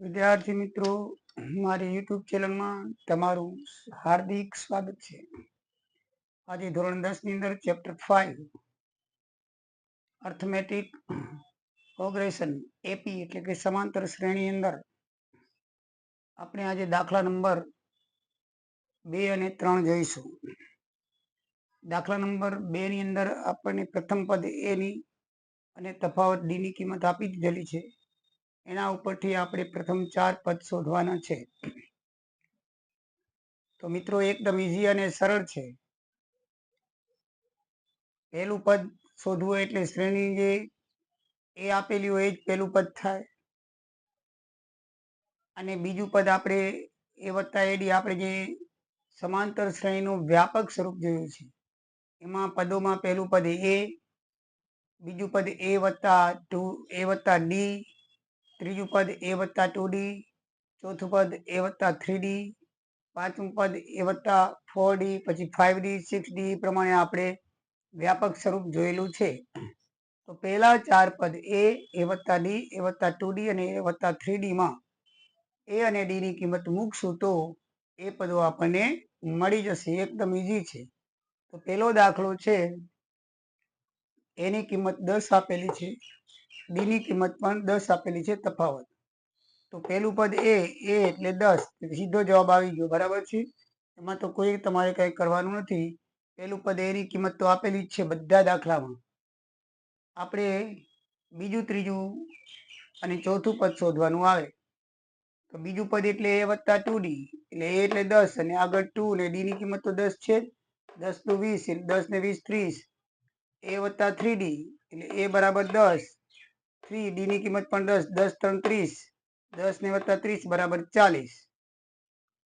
વિદ્યાર્થી મિત્રો, મારી યુટ્યુબ ચેનલમાં તમારું હાર્દિક સ્વાગત છે. આજે ધોરણ દસની અંદર chapter five arithmetic progression AP એટલે કે સમાંતર શ્રેણી અંદર. આપણે આજે દાખલા નંબર બે અને ત્રણ જોઈશું. દાખલા નંબર બે ની અંદર આપણને પ્રથમ પદ એની અને તફાવત ડીની કિંમત આપી દીધેલી છે. એના ઉપરથી આપણે પ્રથમ ચાર પદ શોધવાના છે. તો મિત્રો એકદમ ઈઝી અને સરળ છે. પહેલું પદ શોધવું એટલે શ્રેણી જે એ આપેલી હોય એ જ પહેલું પદ થાય. અને બીજું પદ આપણે એ વત્તા એડી આપણે જે સમાંતર શ્રેણીનું વ્યાપક સ્વરૂપ જોયું છે. એમાં પદોમાં પહેલું પદ એ, બીજું પદ એ વત્તા ટુ, એ વત્તા ડી ત્રીજું પદ એ વત્તા ટુ ડી ચોથું પદ એ વત્તા થ્રી ડી પાંચમું પદ એ વત્તા ફોર ડી પછી ફાઈવ ડી સિક્સ ડી પ્રમાણે આપણે વ્યાપક સ્વરૂપ જોયેલું છે. તો પહેલા ચાર પદ એ એ વત્તા ડી એ વત્તા ટુ ડી અને એ વત્તા થ્રી ડીમાં એ અને ડીની કિંમત મૂકશું તો એ પદો આપણને મળી જશે, એકદમ ઈઝી છે. તો પહેલો દાખલો છે, એની કિંમત દસ આપેલી છે. ડી ની કિંમત પણ દસ આપેલી છે તફાવત. તો પહેલું પદ એ એ એટલે દસ. સીધો જવાબ આવી ગયો. બરાબર છે? એમાં તો કોઈ તમારે કઈ કરવાનું નથી. પહેલું પદ એની કિંમત તો આપેલી જ છે બધા દાખલામાં. આપણે બીજું, ત્રીજું અને ચોથું પદ શોધવાનું આવે. તો બીજું પદ એટલે એ વત્તા ટુ ડી એટલે એ એટલે દસ અને આગળ ટુ અને ડી ની કિંમત તો દસ છે દસનું વીસ, દસ ને વીસ, ત્રીસ. એ વત્તા થ્રી ડી એટલે એ બરાબર દસ. થ્રી ડી ની કિંમત પણ દસ દસ ત્રણ ત્રીસ, દસ ને વત્તા ત્રીસ બરાબર ચાલીસ.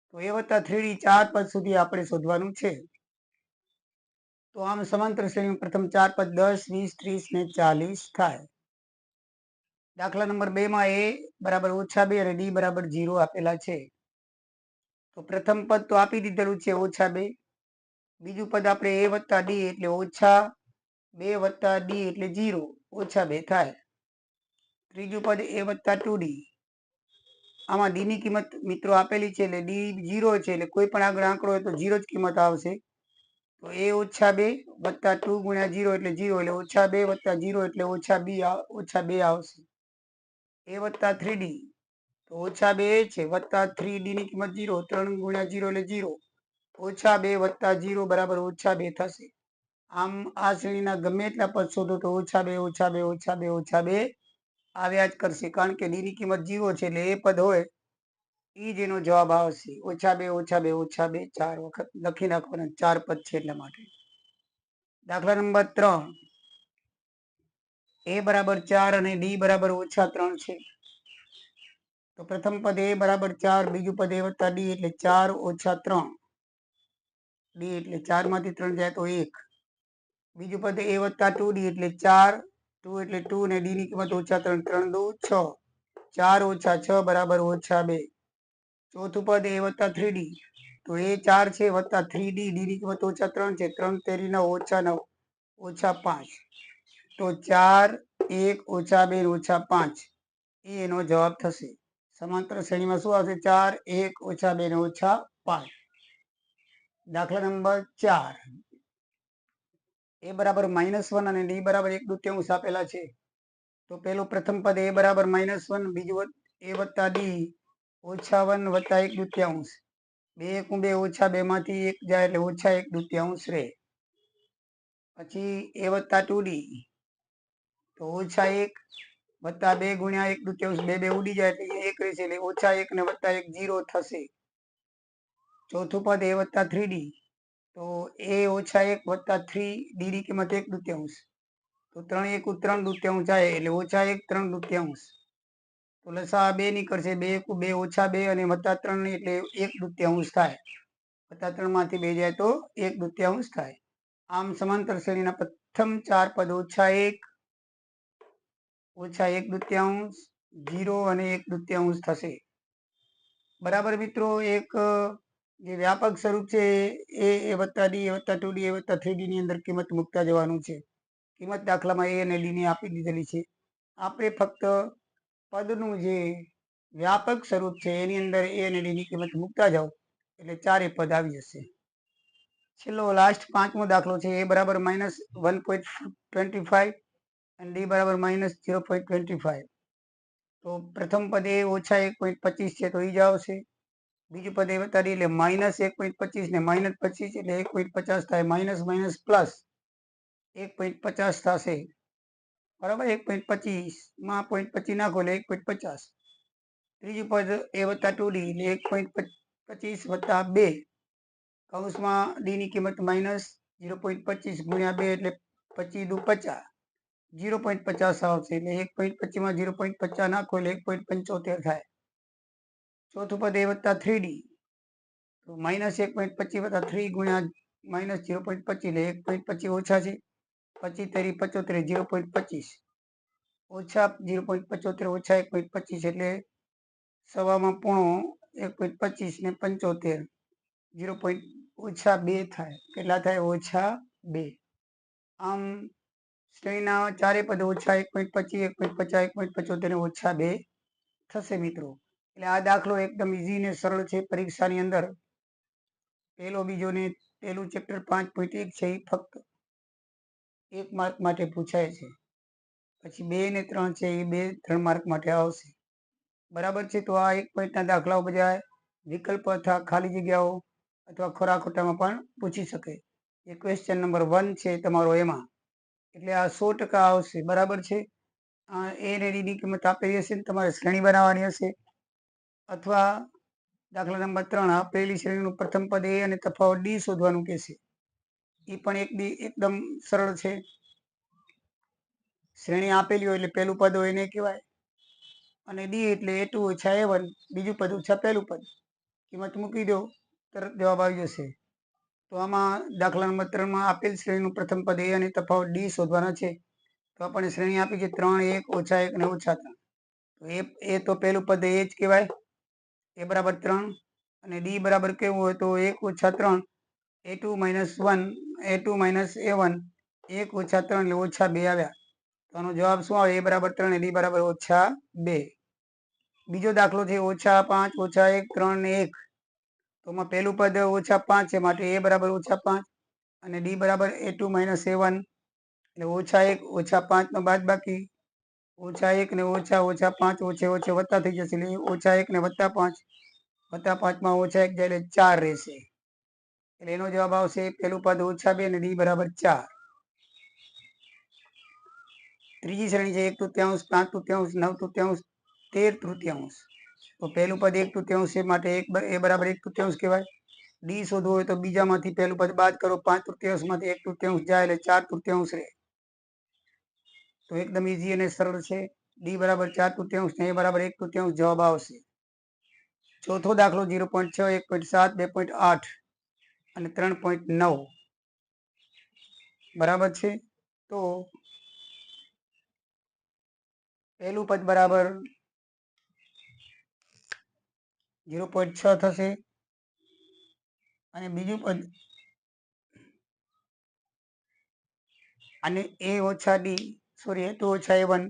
તો એ વત્તા થ્રી ચાર પદ સુધી આપણે શોધવાનું છે. તો આમ સમાંતર શ્રેણી પ્રથમ ચાર પદ દસ, વીસ, ત્રીસ ને ચાલીસ થાય. દાખલા નંબર બે માં એ બરાબર ઓછા બે અને ડી બરાબર જીરો આપેલા છે. તો પ્રથમ પદ તો આપી દીધેલું છે ઓછા બે. બીજું પદ આપણે એ વત્તા ડી એટલે ઓછા બે વત્તા ડી એટલે જીરો ઓછા બે થાય. ત્રીજું પદ એ વત્તા ટુ ડી આમાં ડી ની કિંમત મિત્રો આપેલી છે એટલે ડી જીરો છે એટલે કોઈ પણ આગળ આંકડો હોય તો જીરો જ કિંમત આવશે. તો એ ઓછા બે વત્તા ટુ ગુણ્યા જીરો એટલે જીરો એટલે ઓછા બે વત્તા જીરો એટલે ઓછા બી ઓછા બે આવશે. એ વત્તા થ્રી ડી તો ઓછા બે છે, વત્તા થ્રી ડી ની કિંમત જીરો ત્રણ ગુણ્યા જીરો એટલે જીરો ઓછા બે વત્તા જીરો બરાબર ઓછા બે થશે. આમ આ શ્રેણીના ગમે એટલા પદ શોધો તો ઓછા બે ઓછા બે ઓછા બે ઓછા બે આવ્યા જ કરશે. કારણ કે ડી કિંમત જીરો છે એટલે એ પદ હોય એ જ એનો જવાબ આવશે. ઓછા બે ઓછા બે ઓછા બે, ચાર વખત લખી નાખવાના ચાર પદ છે એટલા માટે. દાખલા નંબર ત્રણ. એ બરાબર ચાર અને ડી બરાબર ઓછા ત્રણ છે. તો પ્રથમ પદ એ બરાબર ચાર, બીજું પદ એ વત્તા ડી એટલે ચાર ઓછા ત્રણ. ડી એટલે ચારમાંથી ત્રણ જાય તો એક. બીજું પદ એ વત્તા ટુ ડી એટલે ચાર ટુ એટલે ટુ ને ડી ની કિંમત ઓછા ત્રણ ત્રણ દુ છ. ચાર ઓછા છ બરાબર ઓછા બે. ચોથું પદ એ વત્તા થ્રી ડી. તો એ ચાર છે, વત્તા થ્રી ડી ડી ની કિંમત ઓછા ત્રણ છે, ત્રણ તેરી નવ, ઓછા નવ, ઓછા પાંચ. તો ચાર, એક, ઓછા બે ઓછા પાંચ. એ એનો જવાબ થશે. સમાંતર શ્રેણીમાં શું આવશે? ચાર, એક, ઓછા બે ને ઓછા પાંચ. દાખલા નંબર ચાર. એ બરાબર માઇનસ વન અને ડી બરાબર એક દુત્યાંશ આપેલા છે. તો પેલું પ્રથમ પદ એ બરાબર માઇનસ વન બીજું એ વત્તા ડી ઓછા વન વત્તા એક દુત્યાંશ બે એકું બે ઓછા બે માંથી એક જાય એટલે ઓછા એક દુત્યાંશ રહે. પછી એ વત્તા ટુ ડી તો ઓછા એક વત્તા બે ગુણ્યા એક દુત્યાંશ બે બે ઉડી જાય એટલે એક રહેશે એટલે ઓછા એક ને વત્તા એક જીરો થશે. ચોથું પદ એ વત્તા થ્રી ડી તો એ ઓછા એક વત્તા થ્રી ડીડી કિંમત એક દુત્યાંશ. તો ત્રણ એક ત્રણ દૃત્યાંશ આવે એટલે ઓછા એક ત્રણ દુત્યાંશ. તો લસા બે નીકળશે, બે એક બે ઓછા બે અને વત્તા ત્રણ એટલે એક દુત્યાંશ થાય. વત્તા ત્રણમાંથી બે જાય તો એક દુત્યાંશ થાય. આમ સમાંતર શ્રેણીના પ્રથમ ચાર પદ ઓછા એક ઓછા એક દુત્યાંશ, જીરો અને એક દુત્યાંશ થશે. બરાબર મિત્રો, એક જે વ્યાપક સ્વરૂપ છે, એ એ વત્તા ડી, એ વત્તા ટુ ડી, એ વત્તા થ્રી ડી ની અંદર કિંમત મૂકતા જવાનું છે. કિંમત દાખલામાં એ અને ડી આપી દીધેલી છે. આપણે ફક્ત પદનું જે વ્યાપક સ્વરૂપ છે, એની અંદર એ અને ડીની કિંમત મૂકતા જાઓ, એટલે ચારે પદ આવી જશે. છેલ્લો લાસ્ટ પાંચમો દાખલો છે, એ બરાબર minus one point twenty five અને ડી બરાબર minus zero point twenty five તો પ્રથમ પદ એ ઓછા એક પોઈન્ટ પચીસ છે, તો એ જ આવશે. બીજું પદ એ બતાડી એટલે માઇનસ એક પોઈન્ટ પચીસ ને માઇનસ પચીસ એટલે એક પોઈન્ટ પચાસ થાય માઇનસ માઇનસ પ્લસ એક પોઈન્ટ પચાસ થશે. બરાબર? એક પોઈન્ટ પચીસમાં પોઈન્ટ પચીસ નાખો એટલે એક પોઈન્ટ પચાસ. ત્રીજું પદ એ વત્તા ટુ ડી એટલે એક પોઈન્ટ પચીસ વત્તા બે. કૌંસમાં ડી ની કિંમત માઇનસ ઝીરો પોઈન્ટ પચીસ ગુણ્યા બે એટલે પચીસ દુ પચાસ. ઝીરો પોઈન્ટ પચાસ આવશે એટલે એક પોઈન્ટ પચીસમાં ઝીરો પોઈન્ટ પચાસ નાખો એટલે એક પોઈન્ટ પંચોતેર થાય. ચોથું પદ એ વત્તા થ્રી ડી તો માઇનસ એક પોઈન્ટ પચીસ વત્તા થ્રી ગુણ્યા માઇનસ ઝીરો પોઈન્ટ પચીસ એટલે એક પોઈન્ટ પચીસ ઓછા છે, પચીસ તેરી પચોતેર ઝીરો પોઈન્ટ પચીસ. ઓછા ઝીરો પોઈન્ટ પચોતેર ઓછા એક પોઈન્ટ પચીસ એટલે સવામાં પૂણો એક પોઈન્ટ પચીસ ને પંચોતેર. ઝીરો પોઈન્ટ ઓછા બે થાય, કેટલા થાય? ઓછા બે. આમ શ્રેણીના ચારે પદ ઓછા એક પોઈન્ટ પચીસ, એક પોઈન્ટ પચાસ, એક પોઈન્ટ પચોતેર ને ઓછા બે થશે મિત્રો. એટલે આ દાખલો એકદમ ઇઝી ને સરળ છે પરીક્ષાની અંદર. પહેલો બીજો ને પહેલું ચેપ્ટર પાંચ પોઈન્ટ એક છે એ ફક્ત એક માર્ક માટે પૂછાય છે. પછી બે ને ત્રણ છે એ બે ત્રણ માર્ક માટે આવશે. બરાબર છે? તો આ એક પોઈન્ટના દાખલાઓ બધા વિકલ્પ અથવા ખાલી જગ્યાઓ અથવા ખોરાખોટામાં પણ પૂછી શકે. એ ક્વેશ્ચન નંબર વન છે તમારો એમાં. એટલે આ સો ટકા આવશે. બરાબર છે? એ ને ડીની કિંમત આપેલી હશે ને તમારે શ્રેણી બનાવવાની હશે. અથવા દાખલા નંબર ત્રણ આપેલી શ્રેણીનું પ્રથમ પદ એ અને તફાવત ડી શોધવાનું કહેશે. એ પણ એક ડી, એકદમ સરળ છે. શ્રેણી આપેલી હોય એટલે પહેલું પદ હોય એને કહેવાય. અને ડી એટલે એ ટુ ઓછા એ વન, બીજું પદ ઓછા પહેલું પદ. કિંમત મૂકી દો, તરત જવાબ આવી જશે. તો આમાં દાખલા નંબર ત્રણમાં આપેલ શ્રેણીનું પ્રથમ પદ એ અને તફાવત ડી શોધવાના છે. તો આપણને શ્રેણી આપી છે ત્રણ, એક, ઓછા એક ને ઓછા ત્રણ. તો એ એ તો પહેલું પદ એ જ કહેવાય. એ બરાબર ત્રણ અને ડી બરાબર કેવું હોય તો એક ઓછા ત્રણ, A two minus one, A two minus A one, એક ઓછા ત્રણ એટલે ઓછા બે આવ્યા. તો આનો જવાબ શું આવે? એ બરાબર ત્રણ ડી બરાબર ઓછા બે. બીજો દાખલો છે ઓછા પાંચ, ઓછા એક, ત્રણ ને એક. તો એમાં પહેલું પદ ઓછા પાંચ છે, માટે એ બરાબર ઓછા પાંચ અને ડી બરાબર A two minus A one. એટલે ઓછા એક, ઓછા પાંચનો બાદ બાકી ઓછા એક ને ઓછા ઓછા પાંચ, ઓછે ઓછે વત્તા થઈ જશે. એટલે ઓછા એક ને વત્તા પાંચ, વત્તા પાંચમાં ઓછા એક જાય એટલે ચાર રહેશે. એટલે એનો જવાબ આવશે પેલું પદ ઓછા બે ને ડી બરાબર ચાર. ત્રીજી શ્રેણી છે એક તૃત્યાંશ, પાંચ તૃત્યાંશ, નવ તૃત્યાંશ, તેર તૃત્યાંશ. તો પહેલું પદ એક તૃત્યાંશ છે માટે એક એ બરાબર એક તૃત્યાંશ કહેવાય. ડી શોધવું હોય તો બીજામાંથી પહેલું પદ બાદ કરો. પાંચ તૃતીયાંશમાંથી એક તૃત્યાંશ જાય એટલે ચાર તૃત્યાંશ રહે. તો એકદમ ઈઝી અને સરળ છે. ડી બરાબર ચાર તૃત્યાંશ ને એ બરાબર એક તૃત્યાંશ જવાબ આવશે. ચોથો દાખલો ઝીરો પોઈન્ટ છ, એક પોઈન્ટ સાત, બે પોઈન્ટ આઠ અને ત્રણ પોઈન્ટ નવ. બરાબર છે? તો પહેલું પદ બરાબર ઝીરો પોઈન્ટ છ થશે અને બીજું પદ અને એ ઓછા ડી સોરી એ ટુ ઓછા એ વન.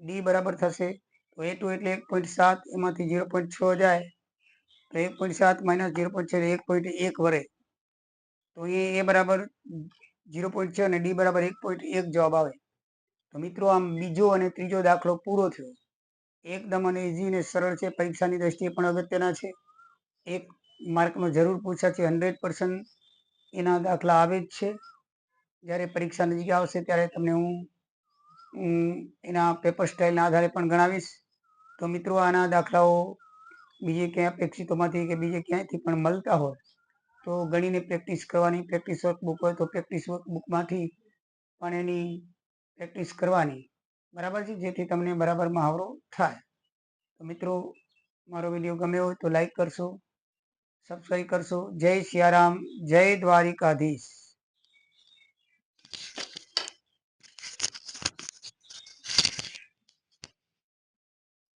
ડી બરાબર થશે. તો એ ટુ એટલે એક પોઈન્ટ સાત, એમાંથી ઝીરો પોઈન્ટ છ જાય. તો એક પોઈન્ટ સાત માઇનસ ઝીરો પોઈન્ટ છ એક પોઈન્ટ એક વરે. તો એ એ બરાબર ઝીરો પોઈન્ટ છ અને ડી બરાબર એક પોઈન્ટ એક જવાબ આવે. તો મિત્રો, આમ બીજો અને ત્રીજો દાખલો પૂરો થયો. એકદમ અને ઇઝી ને સરળ છે. પરીક્ષાની દ્રષ્ટિએ પણ અગત્યના છે. એક માર્કનો જરૂર પૂછાશે હંડ્રેડ પર્સન્ટ એના દાખલા આવે જ છે. જ્યારે પરીક્ષા નજીક આવશે ત્યારે તમને હું એના પેપર સ્ટાઇલના આધારે પણ ગણાવીશ. તો મિત્રો, આના દાખલાઓ બીજે ક્યાંય અપેક્ષિતોમાંથી કે બીજે ક્યાંયથી પણ મળતા હોય. તો ગણીને પ્રેક્ટિસ કરવાની પ્રેક્ટિસ વર્કબુક હોય તો પ્રેક્ટિસ વર્કબુકમાંથી પણ એની પ્રેક્ટિસ કરવાની. બરાબર છે? જેથી તમને બરાબર મહાવરો થાય. તો મિત્રો, મારો વીડિયો ગમ્યો હોય તો લાઈક કરશો સબસ્ક્રાઈબ કરશો. જય સિયારામ જય દ્વારિકાધીશ.